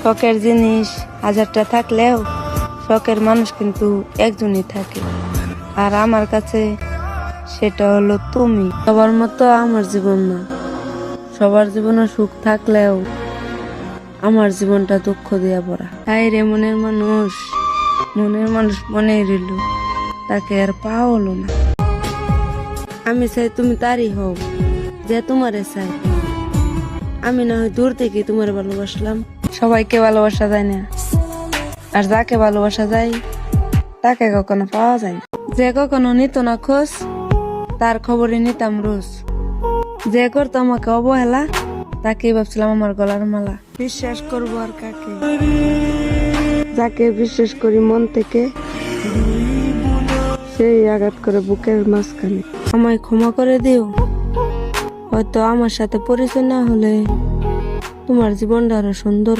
শখের জিনিস হাজারটা থাকলেও শখের মানুষ কিন্তু একজনই থাকে। আর আমার কাছে সেটা হলো তুমি। সবার মতো আমার জীবন না। সবার জীবনে সুখ থাকলেও আমার জীবনটা দুঃখ দিয়া পড়া তাই রে মনের মানুষ মনের মানুষ মনে রইল, তাকে আর পাওয়া হলো না। আমি চাই তুমি তারই হও, যে তোমারে চাই। আমি না হয় দূর থেকে তোমার ভালোবাসলাম। সবাইকে ভালোবাসা যায় না। আর যাকে ভালোবাসা যায় তাকে কখনো পাওয়া যায় না। যে কখনো নিত না খোঁজ তার খবরে নিতাম রোজ। যে করতো আমাকে অবহেলা তাকে ভাবছিলাম আমার গলার মালা। বিশ্বাস করব আর কাকে? যাকে বিশ্বাস করি মন থেকে সেই আঘাত করে বুকের মাঝখানে। আমায় ক্ষমা করে দিও। হয়তো আমার সাথে পরিচয় না হলে তোমার জীবনটা আরও সুন্দর